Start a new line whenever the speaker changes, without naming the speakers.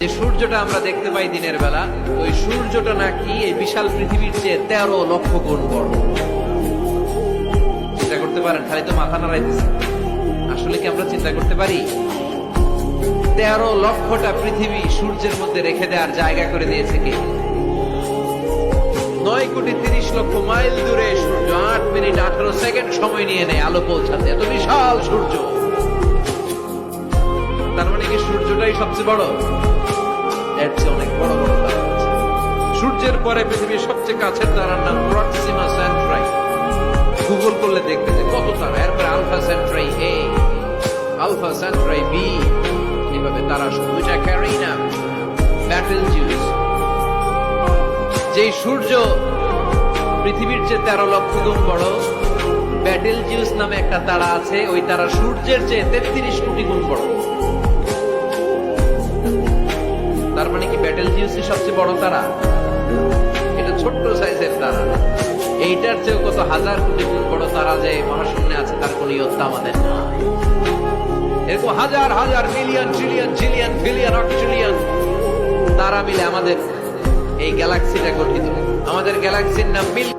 যে সূর্যটা আমরা দেখতে পাই দিনের বেলা, ওই সূর্যটা নাকি এই বিশাল পৃথিবীর চেয়ে তেরো লক্ষ গুণ বড়। চিন্তা করতে পারেন, খালি তো মাথা নাড়াইতেছে। আসলে কি আমরা চিন্তা করতে পারি? তেরো লক্ষটা পৃথিবী সূর্যের মধ্যে রেখে দেওয়ার জায়গা করে দিয়েছে কি? নয় কোটি তিরিশ লক্ষ মাইল দূরে সূর্য আট মিনিট আঠারো সেকেন্ড সময় নিয়ে নেয়, আলো পৌঁছাতে। এত বিশাল সূর্য। কি সূর্যটাই সবচেয়ে বড়? এর চেয়ে অনেক বড় বড় তারা সূর্যের পরে পৃথিবীর সবচেয়ে কাছের তারার নাম প্রক্সিমা সেন্ট্রাই গুগল করলে দেখবে যে কত তারা এরপরে Alpha Centauri A Alpha Centauri B এভাবে তারা দুইটা ক্যারিনা ব্যাটেল জিউস যেই সূর্য পৃথিবীর চেয়ে তেরো লক্ষ গুণ বড় ব্যাটেল জিউস নামে একটা তারা আছে। ওই তারা সূর্যের চেয়ে তেত্রিশ কোটি গুণ বড়। সবচেয়ে বড় তারা? এটা ছোট্ট সাইজের তারা। এইটার চেয়েও কত হাজার কোটি গুণ বড় তারা যে আছে, তার কোন আমাদের নাই। এরকম হাজার হাজার মিলিয়ন ট্রিলিয়ন ট্রিলিয়ন বিলিয়ন অট্রিলিয়ন তারা মিলে আমাদের এই গ্যালাক্সিটা গঠিত। আমাদের গ্যালাক্সির নাম মিল